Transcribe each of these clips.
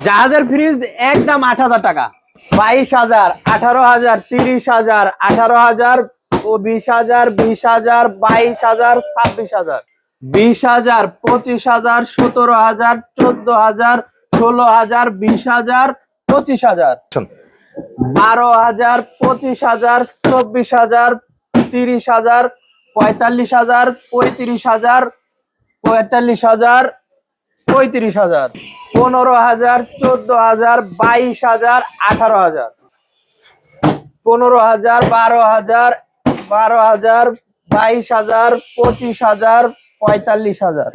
জাহাজের ফ্রিজ একদম আট হাজার টাকা। বাইশ হাজার, আঠারো হাজার, তিরিশ হাজার, আঠারো হাজার বিশ হাজার বিশ হাজার, বাইশ হাজার, ছাব্বিশ হাজার। বিশ হাজার, পঁচিশ হাজার, সতেরো হাজার, চোদ্দ হাজার, ষোলো হাজার, বিশ হাজার, পঁচিশ হাজার। বারো হাজার, পঁচিশ হাজার, চব্বিশ হাজার, তিরিশ হাজার, পঁয়তাল্লিশ হাজার, পঁয়ত্রিশ হাজার, পঁয়তাল্লিশ হাজার পঁয়ত্রিশ হাজার, পনেরো হাজার, চোদ্দ হাজার, বাইশ হাজার, আঠারো হাজার। পনেরো হাজার, বারো হাজার বারো হাজার, বাইশ হাজার, পঁচিশ হাজার, পঁয়তাল্লিশ হাজার।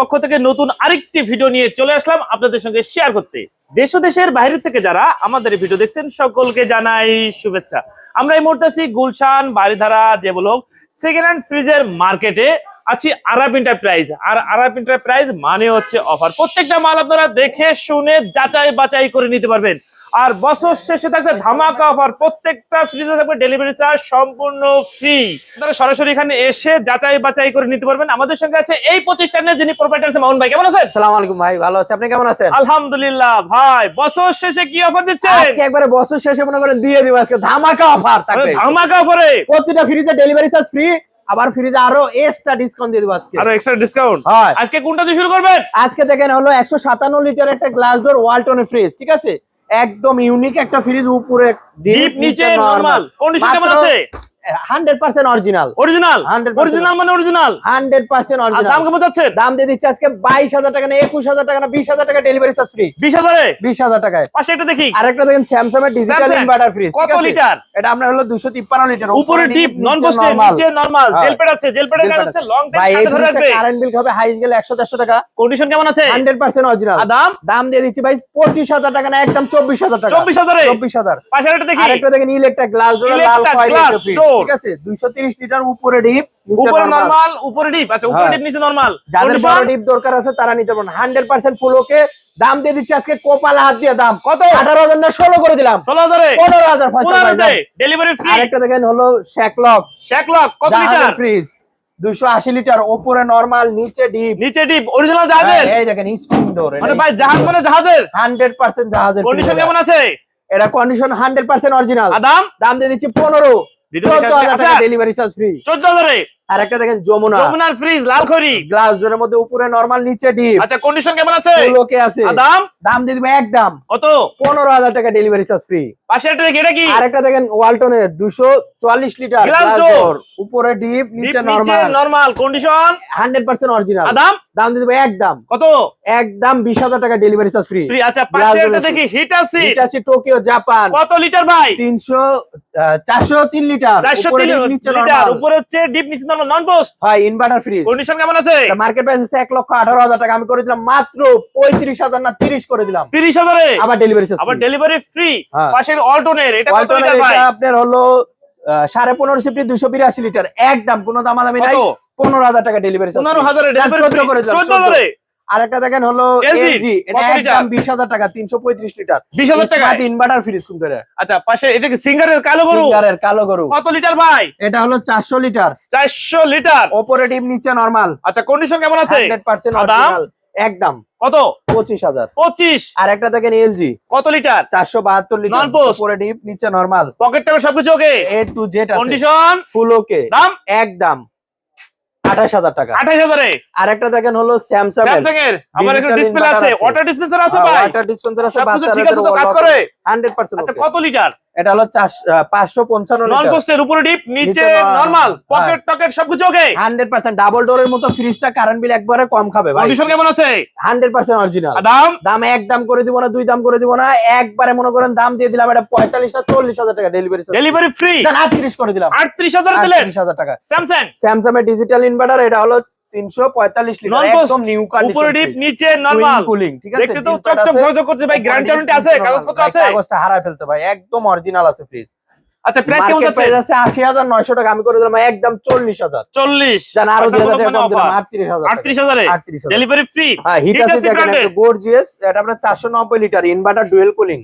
পক্ষ থেকে নতুন আরেকটি ভিডিও নিয়ে চলে আসলাম আপনাদের সঙ্গে শেয়ার করতে। দেশ দেশের বাইরে থেকে যারা আমাদের ভিডিও দেখছেন, সকলকে জানাই শুভেচ্ছা। আমরা এই মুহূর্তে গুলশান বাড়িধারা যে ব্লক সেকেন্ড হ্যান্ড ফ্রিজের মার্কেটে আছি আরাব এন্টারপ্রাইজ আর আরাব এন্টারপ্রাইজ মানে হচ্ছে অফার প্রত্যেকটা মাল আপনারা দেখে শুনে যাচাই বাছাই করে নিতে পারবেন। আর বছর শেষে থাকছে ধামাকা অফার প্রত্যেকটা ফ্রিজে থাকবে ডেলিভারি চার্জ সম্পূর্ণ ফ্রি আপনারা সরাসরি এখানে এসে যাচাই বাছাই করে নিতে পারবেন। আমাদের সঙ্গে আছে এই প্রতিষ্ঠানের যিনি প্রোপাইটার মাউন ভাই। কেমন আছেন? আসসালামু আলাইকুম ভাই ভালো আছে। আপনি কেমন আছেন? আলহামদুলিল্লাহ ভাই বছর শেষে কি অফার দিচ্ছেন? আজকে একবারে বছর শেষে মনে করেন দিয়ে দিব আজকে। ধামাকা অফার থাকবে ধামাকা অফারে প্রতিটা ফ্রিজে ডেলিভারি চার্জ ফ্রি আবার ফ্রিজে আরও এক্সট্রা ডিসকাউন্ট দিয়ে দেবো আজকে। আরও এক্সট্রা ডিসকাউন্ট হ্যাঁ। আজকে কোনটা দিয়ে শুরু করবেন? আজকে দেখেন হলো একশো সাতান্ন লিটার একটা গ্লাস ডোর ওয়ালটনের ফ্রিজ ঠিক আছে? একদম ইউনিক একটা ফ্রিজ উপরে ডিপ নিচে নরমাল কন্ডিশন কেমন আছে? 100% অরিজিনাল। টাকা চব্বিশ হাজার টাকা ডেলিভারি চার্জ দেখি। দেখেন উপরে টাকা। কেমন আছে? 100% অরিজিনাল দাম? দাম দিয়ে দিচ্ছি টাকা না একদম দেখি। দেখেন ইলেকট্রিক গ্লাস 4 ঠিক লিটার উপরে আচ্ছা, দাম দিয়ে আজকে হাত দিয়ে দাম। কত? লিটার? উপরে নরমাল নিচে ডিপ। নিচে ডিপ অরিজিনাল জাহাজের? মানে ভাই জাহাজ মানে জাহাজের? 100% জাহাজের কন্ডিশন কেমন আছে? কন্ডিশন 100% অরিজিনাল দাম? দাম দিয়ে দিচ্ছি 15 14000। ডেলিভারি চার্জ ফ্রি চোদ্দ হাজারে আরেকটা দেখেন যমুনা। যমুনার ফ্রিজ লাল খড়ি। গ্লাস ডোরের মধ্যে উপরে নরমাল নিচে ডিপ। আচ্ছা কন্ডিশন কেমন আছে? লোকে আছে। আর দাম? দাম দিয়ে দিবে একদম। কত? পনেরো হাজার টাকা ডেলিভারি চার্জ ফ্রি পাশে একটা দেখি এটা কি? আরেকটা দেখেন ওয়ালটনের দুশো চুয়াল্লিশ litre Glass glass door। door, উপরে ডিপ নিচে নিচে normal normal condition hundred percent original আর দাম? দাম দিয়ে দিবে একদম। কত? একদম বিশ হাজার টাকা ডেলিভারি চার্জ ফ্রি ফ্রি আচ্ছা পাশে একটা দেখি হিট আছে এটা আছে টোকিও জাপান কত লিটার ভাই? তিনশো চারশো তিন লিটার চারশো উপরে তিন deep, নিচে লিটার উপরে হচ্ছে ডিপ নিচে নরমাল নন পোস্ট ভাই ইনভার্টার ফ্রিজ কন্ডিশন কেমন আছে? মার্কেট প্রাইস আছে 1 লক্ষ আঠারো হাজার টাকা। আমি করে দিলাম মাত্র পঁয়ত্রিশ হাজার না তিরিশ করে দিলাম। 30000 এ আবার ডেলিভারি আবার ডেলিভারি ফ্রি হ্যাঁ। পাশের অল্টনের এটা কত লিটার ভাই? আপনার হলো সাড়ে পনেরো সিফটি দুশো বিরাশি লিটার একদম কোনো দামাদামি নাই। পনেরো হাজার টাকা ডেলিভারি পনেরো হাজারে? আরেকটা দেখেন হলো এলজি এটা একদম বিশ হাজার টাকা তিনশো পঁয়ত্রিশ লিটার। বিশ হাজার টাকা ইনভার্টার ফ্রিজ কিন্তু এটা। আচ্ছা পাশে এটা কি সিঙ্গারের কালো গরু? সিঙ্গারের কালো গরু। কত লিটার ভাই? এটা হলো চারশো লিটার। চারশো লিটার। অপারেটিভ নিচে নরমাল আচ্ছা কন্ডিশন কেমন আছে? হান্ড্রেড পার্সেন্ট আর দাম? একদম। কত? পঁচিশ হাজার। পঁচিশ। আর একটা দেখেন এলজি। কত লিটার? চারশো বাহাত্তর লিটার। Non-post। অপারেটিভ নিচে নরমাল পকেট টাকা সবকিছু okay A to Z condition full okay দাম? একদম। আঠাশ হাজার টাকা। আঠাশ হাজারে? দেখেন হলো স্যামসাং স্যামসাং এর আমার একটা ডিসপ্লে আছে। ওয়াটার ডিসপেন্সার আছে ভাই। ওয়াটার ডিসপেন্সার আছে ঠিক আছে তো কাজ করে? হান্ড্রেড পার্সেন্ট আচ্ছা কত লিটার এটা হলো পাঁচশো পঞ্চান্ন নন পোস্টের উপরে ডিপ নিচে নরমাল। পকেট টকেট সবকিছু ওকে হান্ড্রেড পার্সেন্ট ডাবল ডোরের মতো ফ্রিজটা কারেন্ট বিল একবারে কম খাবে ভাই। কন্ডিশন কেমন আছে? হান্ড্রেড পার্সেন্ট অরিজিনাল দাম? দাম এক দাম করে দিব না দুই দাম করে দিব না একবারে মনে করেন দাম দিয়ে দিলাম এটা পঁয়তাল্লিশ না চল্লিশ হাজার টাকা ডেলিভারি ডেলিভারি ফ্রি আটত্রিশ করে দিলাম। আটত্রিশ হাজার দিলেন? আটত্রিশ হাজার টাকা। স্যামসাং স্যামসাং এর ডিজিটাল ইনভার্টার এটা হলো তিনশো পঁয়তাল্লিশ লিটার একদম নিউ উপরে ডিপ নিচে নরমাল কুলিং ঠিক আছে? দেখতে তো চকচক ঝকঝক করছে ভাই গ্যারান্টি ওয়ারেন্টি আছে কাগজপত্র আছে? কাগজটা হারায় ফেলছে ভাই একদম অরিজিনাল আছে ফ্রিজ আচ্ছা প্রাইস কেমন যাচ্ছে? প্রাইস আছে আশি হাজার নয়শো টাকা আমি করে দিলাম একদম জান আরও টাকা কম দিলাম ডেলিভারি ফ্রি হ্যাঁ হিট আছে গর্জিয়াস এটা আপনার চারশো নব্বই লিটার ইনভার্টার ডুয়েল কুলিং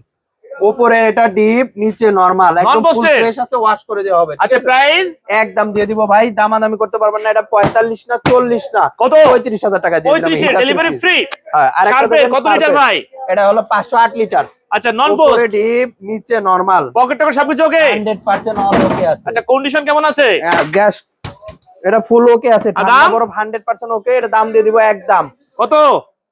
উপরে এটা ডিপ নিচে নরমাল একদম ফ্রেশ আছে ওয়াশ করে দেওয়া হবে আচ্ছা প্রাইস একদম দিয়ে দিব ভাই দামাদামি করতে পারবেন না এটা পঁয়তাল্লিশ না চল্লিশ না কত? পঁয়ত্রিশ হাজার টাকা দিয়ে দিলাম, পঁয়ত্রিশে Hitachi ডেলিভারি ফ্রি আর একটা কত লিটার ভাই? এটা হলো পাঁচশো আট লিটার আচ্ছা নন উপরে পোস্ট ডিপ নিচে নরমাল পকেট টকেট সবকিছু okay hundred percent all okay আছে। আচ্ছা কন্ডিশন কেমন আছে? গ্যাস এটা ফুল ওকে আছে। দাম? বরফ হান্ড্রেড পার্সেন্ট ওকে এটা দাম দিয়ে দিব একদম। কত?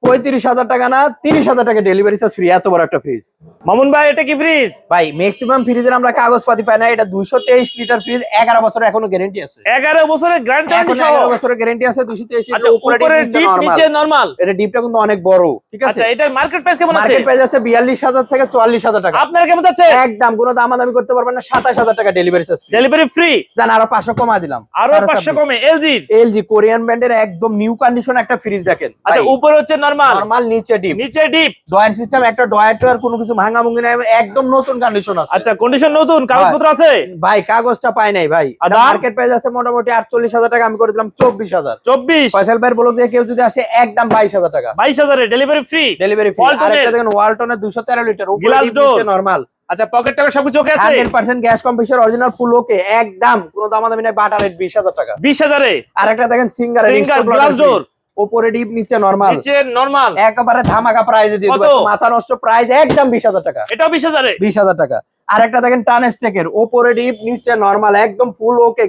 পঁয়ত্রিশ হাজার টাকা না তিরিশ হাজার টাকা ডেলিভারি চার্জ ফ্রি এত বড় একটা ফ্রিজ মামুন ভাই এটা কি ফ্রিজ ভাই ম্যাক্সিমাম ফ্রিজের আমরা কাগজপাতি পাই না এটা দুইশো তেইশ লিটার ফ্রিজ এগারো বছর এখনও গ্যারেন্টি আছে। এগারো বছরের গ্যারান্টি এগারো বছরের গ্যারেন্টি আছে দুইশো তেইশ আচ্ছা উপরে ডিপ নিচে নরমাল এটা ডিপটা কিন্তু অনেক বড় ঠিক আছে? আচ্ছা এটার মার্কেট প্রাইস কেমন আছে? মার্কেট প্রাইস আছে বিয়াল্লিশ হাজার থেকে চুয়াল্লিশ হাজার টাকা। আপনার কেমন যাচ্ছে? একদম কোনো দামাদামি করতে পারবেন না সাতাশ হাজার টাকা ডেলিভারি চার্জ ডেলিভারি ফ্রি জান আরও পাঁচশো কমা দিলাম। আরও পাঁচশো কমে এলজির এলজি কোরিয়ান ব্র্যান্ডের একদম নিউ কন্ডিশন একটা ফ্রিজ দেখেন। আচ্ছা উপরে হচ্ছে নরমাল নরমাল নিচে ডিপ নিচে ডিপ ডয়ার সিস্টেম একটা ডয়ার টয়ার কোনো কিছু ভাঙা ভুঙ্গি নাই একদম নতুন কন্ডিশন আছে। আচ্ছা কন্ডিশন নতুন কাগজপত্র আছে? ভাই কাগজটা পাই নাই ভাই। মার্কেট প্রাইস আছে মোটামুটি আটচল্লিশ হাজার টাকা আমি করে দিলাম চব্বিশ হাজার। চব্বিশ? ফয়সাল ভাইয়ের বলক দিয়ে কেউ যদি আসে একদম বাইশ হাজার টাকা। বাইশ হাজারে ডেলিভারি ফ্রি ডেলিভারি ফ্রি? আরেকটা দেখেন ওয়ালটনের দুশো তেরো লিটার Glass door? নর্মাল আচ্ছা পকেট টাকা সবকিছু ওকে আছে? Hundred percent gas computer original full okay একদম কোনো দামাদামি নাই বাটার রেট বিশ হাজার টাকা। বিশ হাজারে? আরেকটা দেখেন সিঙ্গার Singer, glass door? উপরে ডিপ নিচে নরমাল নিচে নরমাল একেবারে ধামাকা প্রাইজে দিয়ে? দেবো। মাথা নষ্ট প্রাইস একদম বিশ হাজার টাকা। এটাও বিশ হাজারে? বিশ হাজার টাকা। আরেকটা দেখেন টান চেকের ওপরে ডিপ নিচে নরমাল একদম ফুল ওকে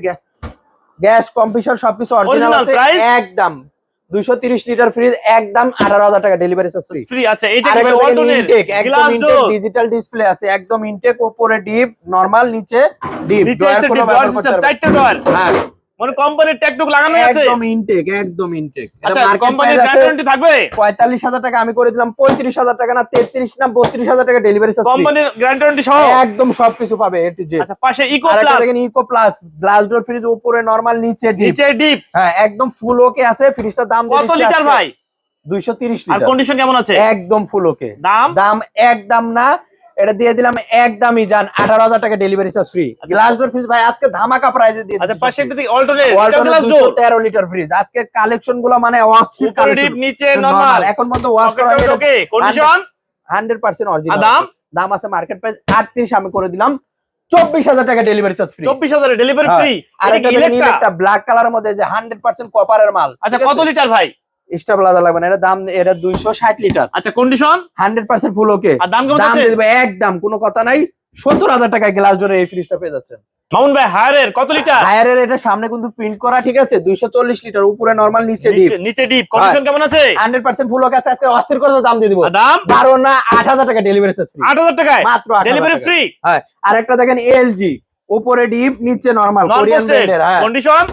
গ্যাস কম্পিউটার সবকিছু অরিজিনাল আছে? একদম। দুইশো তিরিশ লিটার ফ্রিজ একদম আঠারো হাজার টাকা ডেলিভারি চার্জ ফ্রি ফ্রি আচ্ছা এইটা কি ভাই ওয়ালটনের গ্লাস ডোর ডিজিটাল ডিসপ্লে আছে। একদম ইনটেক উপরে ডিপ নরমাল নিচে ডিপ। নিচে হচ্ছে ডোর সিস্টেম চারটে ডোর হ্যাঁ। মানে কোম্পানির ট্যাগটুক লাগানো আছে? একদম ইনটেক একদম ইনটেক আচ্ছা কোম্পানির গ্যারান্টি থাকবে? পঁয়তাল্লিশ হাজার টাকা আমি করে দিলাম পঁয়ত্রিশ হাজার টাকা না তেত্রিশ না বত্রিশ হাজার টাকা ডেলিভারি চার্জ কোম্পানির গ্যারান্টি সহ? একদম সবকিছু পাবে এ টু জেড আচ্ছা পাশে ইকো প্লাস দেখেন eco plus glass door fridge উপরে নরমাল নিচে ডিপ নিচে ডিপ হ্যাঁ একদম ফুল ওকে আছে ফ্রিজটার দাম কত লিটার ভাই? দুইশো তিরিশ আর কন্ডিশন কেমন আছে? একদম ফুল ওকে দাম? দাম একদম না এটা দিয়ে দিলাম একদমই যান আঠারো হাজার টাকা delivery charge free glass door fridge ভাই আজকে ধামাকা প্রাইজে দিয়ে আচ্ছা পাশে একটা দিকে অল্টারনেট এটা গ্লাস ডোর তেরো লিটার ফ্রিজ আজকে কালেকশনগুলো মানে অস্থির ডিপ নিচে নরমাল এখন মতো ওয়াশ করা ওকে কন্ডিশন হান্ড্রেড পার্সেন্ট আর অরিজিনাল দাম দাম আছে মার্কেট প্রাইস আটত্রিশ আমি করে দিলাম। চব্বিশ হাজার টাকা ডেলিভারি চার্জ ফ্রি চব্বিশ হাজারে ডেলিভারি। ফ্রি আর একটা ব্ল্যাক কালারের মধ্যে যে হান্ড্রেড পার্সেন্ট কপারের মাল। আচ্ছা কত লিটার ভাই? স্টার প্লাজা লাগবে না এটা দাম এটা দুইশো ষাট লিটার। আচ্ছা condition hundred percent full okay. আর দাম কেমন দাম আছে একদম কোনো কথা নাই। সত্তর হাজার টাকায় গ্লাস ডোরে এই ফ্রিজটা পেয়ে যাচ্ছেন। মামুন ভাই হায়ারের কত লিটার হায়ারের এটা সামনে কিন্তু প্রিন্ট করা ঠিক আছে? দুইশো চল্লিশ লিটার উপরে নর্মাল নিচে ডিপ নিচে ডিপ কন্ডিশন কেমন আছে? হান্ড্রেড পার্সেন্ট ফুল ওকে আছে আজকে অস্থির করে দাম দিয়ে দিব। দাম? বারো না আট হাজার টাকা ডেলিভারি চার্জ ফ্রি টাকায়? মাত্র ডেলিভারি ফ্রি হ্যাঁ আরেকটা দেখেন এলজি উপরে ডিপ নিচে নরমাল কোরিয়ান ব্র্যান্ডের হ্যাঁ। কন্ডিশন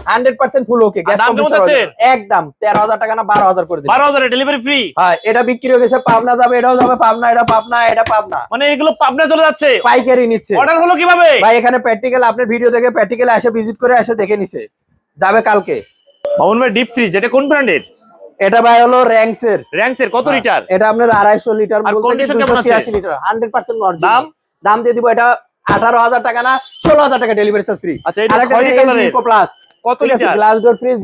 ফুল ওকে দাম? একদম হাজার টাকা না করে দিন ডেলিভারি ফ্রি হ্যাঁ এটা বিক্রি হয়ে গেছে পাবনা যাবে এটাও যাবে পাবনা এটা পাবনা এটা পাবনা। মানে এগুলো পাবনা চলে যাচ্ছে। পাইকারি নিচ্ছে। অর্ডার হলো কীভাবে? ভাই এখানে প্র্যাকটিক্যাল আপনার ভিডিও দেখে প্র্যাকটিক্যাল এসে ভিজিট করে এসে দেখে নিছে। যাবে কালকে। মামুন ভাই ডিপ ফ্রিজ এটা কোন ব্র্যান্ডের এটা ভাই হলো কত লিটার? এটা আপনার আড়াইশো লিটার আর কেমন আছে? পার্সেন্ট দাম? দাম দিয়ে দিব এটা আঠারো হাজার টাকা না ষোলো হাজার টাকা ডেলিভারি চার্জ ফ্রি আচ্ছা প্লাস কত litre? Glass door fridge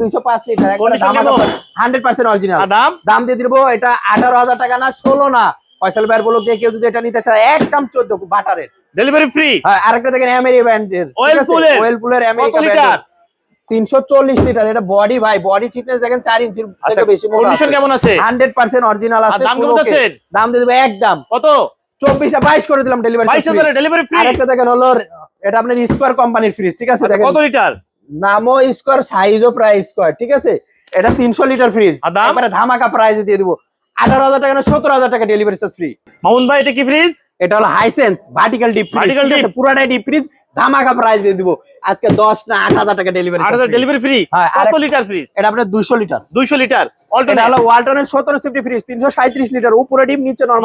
original দাম দাম? দিয়ে দিব এটা আঠারো হাজার টাকা না ষোলো না। ফয়সাল ভাইয়ের বলো দিয়ে কেউ যদি এটা নিতে চায় একদম চোদ্দ বাটারের। ডেলিভারি ফ্রি হ্যাঁ, আরেকটা দেখেন ব্র্যান্ডের লিটার? তিনশো চল্লিশ লিটার এটা বডি ভাই বডি ফিটনেস দেখেন চার ইঞ্চির আচ্ছা থেকে বেশি কন্ডিশন কেমন আছে? হান্ড্রেড পার্সেন্ট অরিজিনাল আছে কেমন। দাম দিয়ে দেবো একদম কত? চব্বিশ বাইশ করে দিলাম ডেলিভারি বাইশ হাজারে ডেলিভারি ফ্রি আরেকটা দেখেন হলো এটা আপনার স্কোয়ার কোম্পানির ফ্রিজ ঠিক আছে আচ্ছা কত লিটার নামও স্কোয়ার সাইজও প্রায় স্কোয়ার ঠিক আছে? এটা তিনশো লিটার ফ্রিজ আর ধামাকা প্রাইজে দিয়ে দিব। আঠারো হাজার টাকা না সতেরো হাজার টাকা ডেলিভারি চার্জ ফ্রি মামুন ভাই এটা কি ফ্রিজ এটা হলো Hisense vertical deep Vertical vertical deep পুরাটাই ডিপ ফ্রিজ ধামাকা প্রাইস দিয়ে দিব। আজকে দশ না আট হাজার টাকা ডেলিভারি আট হাজার ডেলিভারি ফ্রি হ্যাঁ, কত আরেক- লিটার ফ্রিজ এটা আপনার দুশো লিটার এটা অল্টারনেট হলো ওয়ালটনের সতেরো সিফটি ফ্রিজ তিনশো সাঁত্রিশ লিটার উপরে ডিপ নিচে নন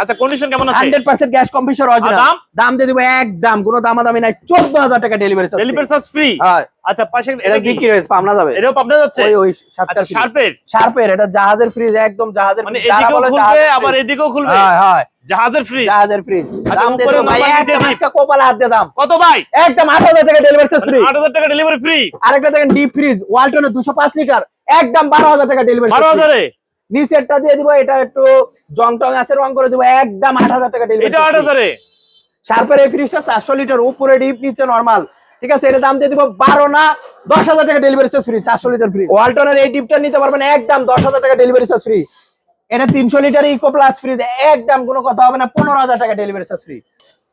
আচ্ছা কন্ডিশন কেমন আছে? Hundred percent gas computer original দাম? দাম দিয়ে দিব একদম কোনো দামাদামি নাই। চোদ্দ হাজার টাকা delivery charge delivery charge free হ্যাঁ। আচ্ছা পাশে এটা বিক্রি হয়েছে পাবনা যাবে। এটাও পাবনা যাচ্ছে? ওই ওই আচ্ছা শার্পের? শার্পের এটা জাহাজের ফ্রিজ একদম জাহাজের মানে এদিকেও খুলবে আবার এদিকেও খুলবে? হ্যাঁ হ্যাঁ। জাহাজের ফ্রিজ জাহাজের ফ্রিজ দাম উপরে ভাই, normal, নিচে একদম deep। আজকে কপালে হাত দিয়ে দাম। কত ভাই? একদম আট হাজার টাকা ডেলিভারি চার্জ ফ্রি আট হাজার টাকা ডেলিভারি ফ্রি আরেকটা দেখেন ডিপ ফ্রিজ ওয়ালটনের লিটার একদম টাকা ডেলিভারি নিচেরটা দিয়ে দিব এটা একটু জং টং আছে রং করে দিব একদম আট হাজার টাকা ডেলিভারি এটা আট হাজারে? শার্পের এই ফ্রিজটা চারশো লিটার উপরে ডিপ নিচে নর্মাল ঠিক আছে এটা দাম দিয়ে দিব বারো না দশ হাজার টাকা ডেলিভারি চার্জ ফ্রি চারশো লিটার ফ্রি ওয়ালটনের এই ডিপটা নিতে পারবেন একদম দশ হাজার টাকা ডেলিভারি চার্জ ফ্রি এটা তিনশো লিটার ইকো প্লাস ফ্রি একদম কোনো কথা হবে না পনেরো হাজার টাকা ডেলিভারি চার্জ ফ্রি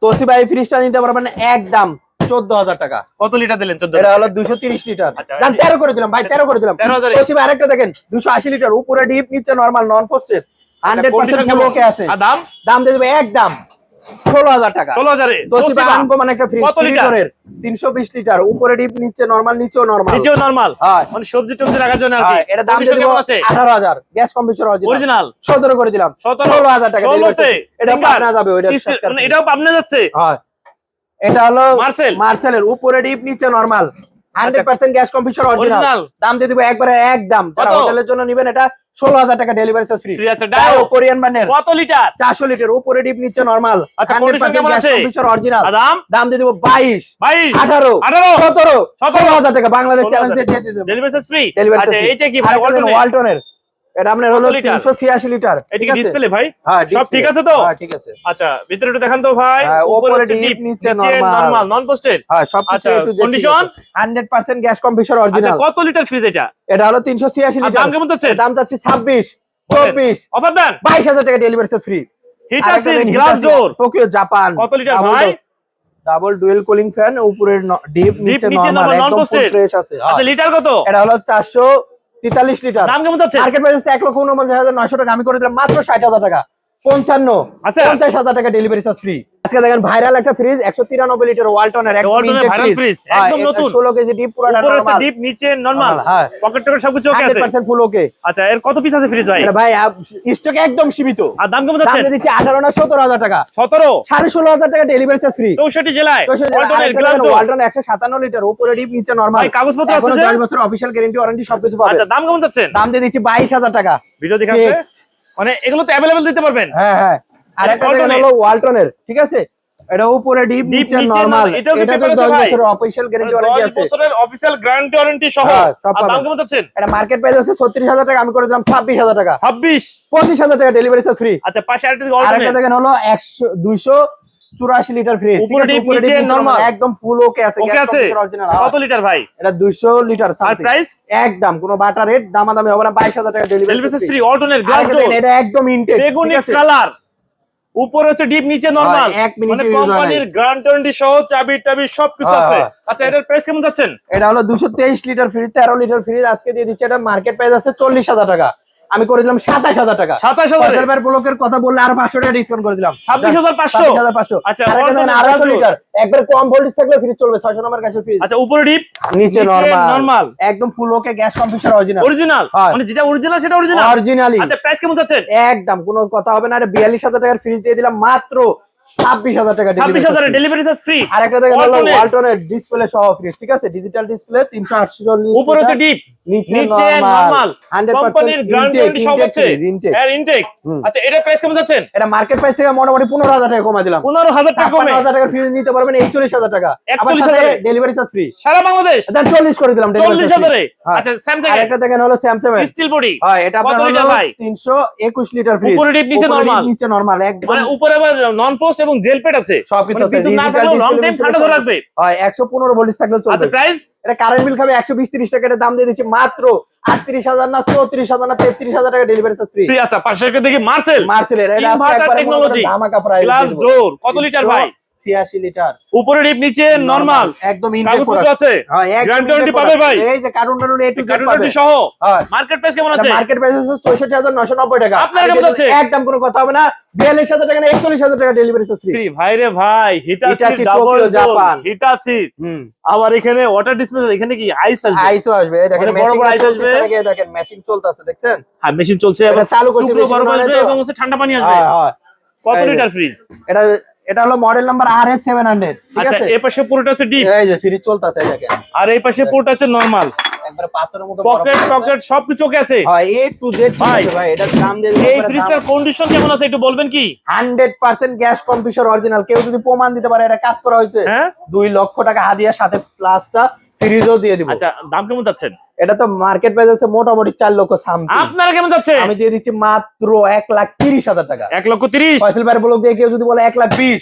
তোসি ভাই ফ্রিজটা নিতে পারবেন একদম চোদ্দ হাজার টাকা। কত লিটার দিলেন চোদ্দ এটা হলো দুশো তিরিশ লিটার। আচ্ছা, তেরো করে দিলাম ভাই তেরো করে দিলাম। 13,000 তোসিবা আরেকটা দেখেন দুশো আশি লিটার উপরে ডিপ নিচে নর্মাল নন ফোস্টের হান্ড্রেড পার্সেন্ট ওকে আছে। দাম? দাম দিয়ে দেবে একদম। ষোলো হাজার টাকা। ষোলো হাজারে? তোসিবা একটা ফ্রিজ কত লিটারের তিনশো বিশ লিটার উপরে ডিপ নিচে নর্মাল নিচেও নর্মাল নিচেও নর্মাল হ্যাঁ। মানে সবজি টবজি রাখার জন্য আর কি? এটা দাম Condition দিয়ে আছে? আঠারো গ্যাস কম্পিউটার অরিজিনাল সতেরো করে দিলাম। 17 টাকা delivery ষোলোতে? এটা পাবনা যাবে ওইটা মানে এটাও পাবনা যাচ্ছে? হয়। এটা হলো মার্সেল মার্সেলের উপরে ডিপ নিচে normal hundred percent gas computer original দাম দিয়ে দিব একবারে একদম। যারা হোটেলের জন্য নেবেন এটা ষোলো হাজার টাকা ডেলিভারি চার্জ ফ্রি ফ্রি আছে কোরিয়ান ব্র্যান্ডের কত লিটার চারশো লিটার উপরে ডিপ নিচে নরমাল আচ্ছা, কন্ডিশন কেমন আছে? কম্পিউটার অরিজিনাল দাম? দাম দিয়ে দিব বাইশ। বাইশ। আঠারো। আঠারো? সতেরো। সতেরো। ষোলো হাজার টাকা। বাংলাদেশ চ্যালেঞ্জ দিয়ে দিয়ে দেবো। ডেলিভারি চার্জ ফ্রি আচ্ছা কি ভাই ওয়ালটনের এটা আপনার হলো লিটার? এটা কি আছে? ডিসপ্লে ভাই? হ্যাঁ সব ঠিক আছে তো? হ্যাঁ ঠিক আছে। আচ্ছা ভিতরে একটু দেখান তো ভাই। হ্যাঁ, উপরে ডিপ নিচে নরমাল নন পোস্টেড হ্যাঁ সব কিছু? হান্ড্রেড পার্সেন্ট গ্যাস কম্পিউটার আচ্ছা অরিজিনাল কত লিটার ফ্রিজ এটা? এটা হলো তিনশো ছিয়াশি আর লিটার। দাম কেমন যাচ্ছে? দাম যাচ্ছে ছাব্বিশ চব্বিশ অফার দেন। বাইশ হাজার টাকা delivery charge free Hitachi glass door Tokyo Japan কত লিটার ভাই? ডাবল ডুয়েল কুলিং ফ্যান উপরের ডিপ নিচে নরমাল একদম ফ্রেশ আছে। আচ্ছা লিটার কত? এটা হলো চারশো তেতাল্লিশ লিটার। দাম কেমন যাচ্ছে? মার্কেট প্রাইস এক লক্ষ উনপঞ্চাশ হাজার নয়শো টাকা। আমি করে দিলাম মাত্র ষাট হাজার টাকা। পঞ্চান্ন। আছে পঞ্চাশ হাজার টাকা ডেলিভারি চার্জ ফ্রি আজকে দেখেন ভাইরাল একটা ফ্রিজ একশো তিরানব্বই লিটার ওয়ালটনের নতুন। ষোলো কেজি ডিপ ডিপ নিচে নরমাল হ্যাঁ। পকেট টকেট সবকিছু ওকে আছে। পার্সেন্ট ফুল ওকে আচ্ছা এর কত পিস আছে ফ্রিজ ভাই? ভাই স্টক একদম সীমিত। আর দাম কেমন যাচ্ছে? দাম দিচ্ছি আঠারো না সতেরো হাজার টাকা। সতেরো? সাড়ে ষোলো হাজার টাকা ডেলিভারি চার্জ ফ্রি চৌষট্টি জেলায়। ওয়ালটন একশো সাতান্ন লিটার উপরে ডিপ নিচে নরমাল কাগজপত্র আছে? দশ বছর অফিসিয়াল গ্যারেন্টি ওয়ারেন্টি সবকিছু পাবে আচ্ছা দাম কেমন যাচ্ছেন দাম দিয়ে দিচ্ছি বাইশ হাজার টাকা। ভিডিও। মানে এগুলো তো अवेलेबल দিতে পারবেন। হ্যাঁ হ্যাঁ। আর একটা হলো ওয়ালটনের ঠিক আছে? এটা উপরে ডিপ নিচে নরমাল এটা তো ভাই? বছরের অফিশিয়াল গ্যারান্টি ওয়ারেন্টি আছে আছে। বছরের অফিশিয়াল গ্যারান্টি ওয়ারেন্টি সহ। হ্যাঁ, আর দাম কত কেমন যাচ্ছেন এটা মার্কেট প্রাইস আছে ছত্রিশ হাজার টাকা আমি করে দিলাম ছাব্বিশ হাজার টাকা। ছাব্বিশ? পঁচিশ হাজার টাকা ডেলিভারি চার্জ ফ্রি আচ্ছা পাশে আরেকটা দেখেন হলো একশো দুইশো চুরাশি লিটার ফ্রিজ। একদম ফুল ওকে আছে ওকে আছে? কত লিটার ভাই? এটা দুইশো লিটার আর প্রাইস একদম কোনো বাটার রেট দামাদামি হবে না বাইশ হাজার টাকা ডেলিভারি ফ্রি গ্লাস এটা একদম ইনটেক বেগুনি কালার উপরে হচ্ছে ডিপ নিচে নরমাল হয়, মানে হয়। কোম্পানির গ্যারান্টি সহ চাবি টাবি সবকিছু হ্যাঁ, আছে। হ্যাঁ। আচ্ছা এটার প্রাইস কেমন যাচ্ছেন? এটা হলো দুশো তেইশ লিটার ফ্রিজ তেরো লিটার ফ্রিজ আজকে দিয়ে দিচ্ছে এটা মার্কেট প্রাইস আছে চল্লিশ হাজার টাকা। আমি করে দিলাম সাতাশ হাজার টাকা। সাতাশ হাজার? ব্লকের কথা বললে আর পাঁচশো টাকা ডিসকাউন্ট করে দিলাম। ছাব্বিশ হাজার পাঁচশো? হাজার পাঁচশো। আচ্ছা, আড়াইশো লিটার একবার কম ভোল্টেজ থাকলে ফ্রিজ চলবে ছয়শো নম্বর কাছে ফ্রিজ আচ্ছা উপরে ডিপ নিচে নর্মাল একদম full okay gas computer original original মানে যেটা অরিজিনাল সেটা অরিজিনাল অরিজিনালি আচ্ছা প্রাইস কেমন যাচ্ছেন একদম কোনো কথা হবে না। আরে বিয়াল্লিশ হাজার টাকার ফ্রিজ দিয়ে দিলাম মাত্র ছাব্বিশ হাজার টাকা ছাব্বিশ হাজারের ডেলিভারি চার্জ ফ্রি আর একটা দেখেন ওয়ালটনের ডিসপ্লে সহ ফ্রিজ ঠিক আছে? ডিজিটাল ডিসপ্লে তিনশো আটচল্লিশ উপরে হচ্ছে ডিপ নিচে নরমাল কোম্পানির গ্যারান্টি সব আছে। এর ইনটেক আচ্ছা এটা প্রাইস কেমন যাচ্ছেন? এটা মার্কেট প্রাইস থেকে মোটামুটি পনেরো হাজার টাকা কমা দিলাম। পনেরো হাজার টাকা কমে হাজার টাকার ফ্রিজ নিতে পারবেন একচল্লিশ হাজার টাকা। 41,000 ডেলিভারি চার্জ ফ্রি সারা বাংলাদেশ? চল্লিশ করে দিলাম delivery চল্লিশ charge free। হাজারে? হ্যাঁ। আচ্ছা স্যামসাং আর একটা দেখেন হলো স্যামসাং এর স্টিল বডি হয় এটা আপনার লিটার উপরে ডিপ, নিচে নরমাল একদম। মানে উপরে নন পোস্ট এবং জেল পেট আছে। সবকিছু মানে আছে, না থাকলে থাকলেও লং টাইম ফাটো ঠান্ডা ধরে রাখবে। হয় একশো পনেরো বলিস চলবে। আচ্ছা প্রাইস এটা কারেন্ট বিল খাবে একশো বিশ তিরিশ টাকা এটা দাম দিয়ে দিচ্ছি মাত্র আটত্রিশ হাজার না চৌত্রিশ হাজার না তেত্রিশ হাজার টাকা ডেলিভারি চার্জ ফ্রি ফ্রি আছে পাশে দিকে দেখি মার্সেল এর এটা টেকনোলজি ধামাকা প্রাইস গ্লাস ডোর কত লিটার ভাই? ছিয়াশি লিটার। উপরে ডিপ নিচে নরমাল একদম আছে। গ্যারান্টি পাবে ভাই। এই যে কার্টুন টার্টুন এ টু কার্টুন ওয়ারেন্টি সহ। মার্কেট প্রাইস কেমন আছে? মার্কেট প্রাইস আছে টাকা। আপনার কেমন আছে? একদম কোনো কথা হবে না। বিয়াল্লিশ হাজার টাকা না টাকা ডেলিভারি চার্জ ফ্রি ফ্রি ভাই রে ভাই হিটাচি ডাবল জাপান হিটাচি আবার এখানে ওয়াটার এখানে কি আইস আসবে? আইসও আসবে। দেখেন বড় বড় মেশিন ice আসবে। আসবে। দেখেন মেশিন চলতেছে দেখছেন? হ্যাঁ মেশিন চলছে চালু করছি এবং ঠান্ডা পানি আসবে। হ্যাঁ, হ্যাঁ। কত লিটার ফ্রিজ এটা এটা হলো model number R S seven hundred আচ্ছা আছে? এই পাশে পুরোটা হচ্ছে ডিপ? এই যে ফ্রিজ চলতেছে আর এই পাশে পুরোটা হচ্ছে নরমাল একবারে পাথরের মতো পকেট টকেট সবকিছু আছে? হয় এ টু জেড ভাই, ভাই এটার দাম দিয়ে এই ফ্রিজটার কন্ডিশন কেমন আছে একটু বলবেন কি? Hundred percent gas computer original কেউ যদি প্রমাণ দিতে পারে এটা কাজ করা হয়েছে। হ্যাঁ? দুই লক্ষ টাকা হাদিয়ার সাথে প্লাসটা ফ্রিজও দিয়ে দিব। আচ্ছা দাম কেমন যাচ্ছেন এটা তো মার্কেট প্রাইস আছে মোটামুটি চার লক্ষ সামথিং আপনারা কেমন যাচ্ছে আমি দিয়ে দিচ্ছি মাত্র এক লাখ তিরিশ হাজার টাকা। এক লক্ষ তিরিশ? ফয়সল ভাইয়ের ব্লক দিয়ে কেউ যদি বলে এক লাখ বিশ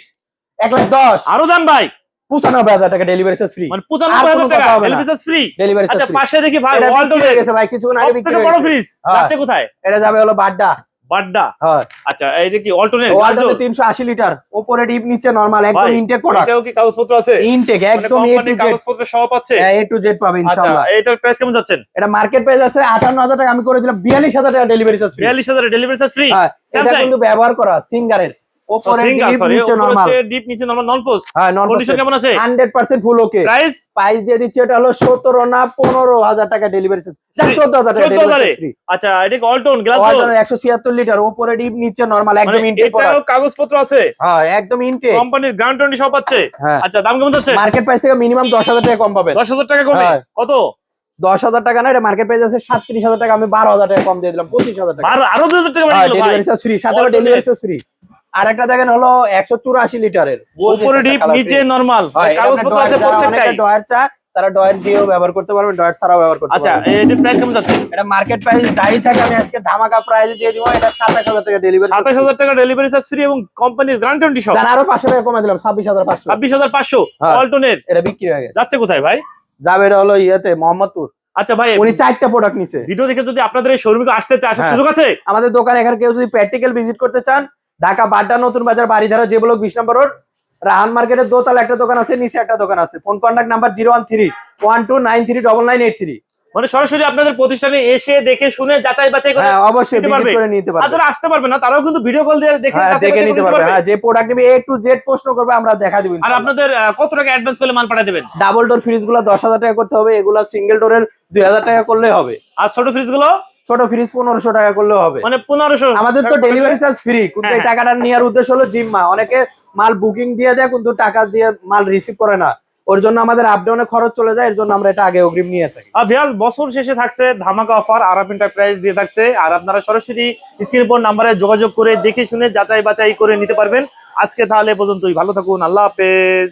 এক লাখ দশ আরও দাম ভাই। পঁচানব্বই হাজার টাকা ডেলিভারি চার্জ ফ্রি মানে পঁচানব্বই হাজার টাকা কথা হবে ফ্রি ডেলিভারি আচ্ছা চার্জ পাশে দেখি ভাই বিক্রি হয়ে গেছে ভাই কিছুক্ষণ আগে বিক্রি হয়ে বড় গেছে। ফ্রিজ হ্যাঁ। কোথায়? এটা যাবে হলো বাড্ডা। বাড্ডা? হয়। আচ্ছা কি অল্টারনেট ওয়ালটনে তিনশো আশি লিটার ওপরে ডিপ নিচে নরমাল একদম ইনটেক করা এটাও কি কাগজপত্র আছে? ইনটেক মানে একদম এ টু কাগজপত্র সব পাচ্ছে এ টু জেড পাবে আচ্ছা ইনশাআল্লাহ। এটার প্রাইস কেমন যাচ্ছেন? এটা মার্কেট প্রাইস আছে আটান্ন হাজার টাকা আমি করে দিলাম বিয়াল্লিশ হাজার টাকা ডেলিভারি চার্জ ফ্রি বিয়াল্লিশ হাজার ডেলিভারি চার্জ ফ্রি হ্যাঁ এটা কিন্তু ব্যবহার করা সিঙ্গারের। ওপরে সিঙ্গার ডিপ সরি নিচে নরমাল ডিপ নিচে নরমাল নন পোস্ট হ্যাঁ কন্ডিশন কেমন আছে? Hundred percent full okay price price দিয়ে দিচ্ছে এটা হলো সতেরো না পনেরো হাজার টাকা ডেলিভারি চার্জ Free। চোদ্দ হাজার টাকা 14,000 আচ্ছা এটা কি অল্টন গ্লাস একশো ছিয়াত্তর লিটার ওপরে ডিপ নিচে নরমাল একদম ইনটেক এটাও কাগজপত্র আছে? হ্যাঁ একদম ইনটেক কোম্পানির গ্যারান্টি সব পাচ্ছে হ্যাঁ। আচ্ছা দাম কেমন যাচ্ছে? মার্কেট প্রাইস থেকে মিনিমাম দশ হাজার টাকা কম পাবেন। দশ হাজার টাকা কমে। কত? দশ হাজার টাকা না এটা মার্কেট প্রাইস আছে সাতত্রিশ হাজার টাকা আমি বারো হাজার টাকা কম দিয়ে দিলাম পঁচিশ হাজার টাকা। আরও দুই হাজার টাকা ডেলিভারি চার্জ ফ্রি সাথে। ডেলিভারি চার্জ ফ্রি আর একটা দেখেন হলো একশো চুরাশি লিটারের। উপরে ডিপ নিচে নর্মাল কাগজপত্র আছে প্রত্যেকটাই। ডয়ার চা তারা ডয়ার দিয়েও ব্যবহার করতে পারবেন ডয়ার ছাড়াও ব্যবহার করতে আচ্ছা এটার প্রাইস কেমন যাচ্ছে? এটা মার্কেট প্রাইস যাই থাকে আমি আজকে ধামাকা প্রাইস দিয়ে দিব এটা সাতাশ হাজার টাকা ডেলিভারি সাতাশ হাজার টাকা ডেলিভারি চার্জ ফ্রি এবং কোম্পানির গ্যারান্টি সব আরও পাঁচশো টাকা কমে দিলাম ছাব্বিশ হাজার পাঁচশো। ছাব্বিশ হাজার পাঁচশো হ্যাঁ। অল্টনের এটা বিক্রি হয়ে গেছে। যাচ্ছে কোথায় ভাই? যাবে এটা হলো ইয়েতে মোহাম্মদপুর। আচ্ছা ভাই উনি চারটা প্রোডাক্ট নিছে। ভিডিও দেখে যদি আপনাদের এই শোরুমে আসতে চায় হ্যাঁ। সুযোগ আছে? আমাদের দোকানে এখানে কেউ যদি প্র্যাকটিক্যাল ভিজিট করতে চান ঢাকা বাড্ডা নতুন বাজার বাড়িধারা যে ব্লক বিশ নম্বর রোড রাহান মার্কেটের দোতলা একটা দোকান আছে নিচে একটা দোকান আছে। Phone contact number zero one three one two nine three double nine eight three মানে সরাসরি আপনাদের প্রতিষ্ঠানে এসে দেখে শুনে যাচাই বাছাই করে হ্যাঁ অবশ্যই পারবে। করে নিতে পারবে। যারা আসতে পারবে না তারাও কিন্তু ভিডিও কল দিয়ে দেখে হ্যাঁ দেখে নিতে পারবে। হ্যাঁ যে প্রোডাক্ট নিবে এ টু জেড প্রশ্ন করবে আমরা দেখা দিব আর আপনাদের কত টাকা অ্যাডভান্স করলে মাল পাঠিয়ে দেবেন? ডাবল ডোর ফ্রিজগুলো দশ হাজার টাকা করতে হবে এগুলো সিঙ্গেল ডোরের দুই হাজার টাকা করলে হবে। আর ছোট ফ্রিজগুলো? ছোট ফ্রিজ পনেরোশো টাকা করলে হবে। মানে পনেরোশো আমাদের তো ডেলিভারি চার্জ ফ্রি কিন্তু এই হ্যাঁ। টাকাটা নেওয়ার উদ্দেশ্য হলো জিম্মা। অনেকে মাল বুকিং দিয়ে দেয় কিন্তু টাকা দিয়ে মাল রিসিভ করে না। ওর জন্য আমাদের আপডাউনে খরচ চলে যায় এর জন্য আমরা এটা আগে অগ্রিম নিয়ে থাকি। আর ভিয়াল বছর শেষে থাকছে ধামাকা অফার আরাপ এন্টারপ্রাইজ দিয়ে থাকছে। আর আপনারা সরাসরি স্ক্রিন পর নাম্বারে যোগাযোগ করে দেখে শুনে যাচাই বাছাই করে নিতে পারবেন। আজকে তাহলে পর্যন্তই। ভালো থাকুন আল্লাহ হাফেজ।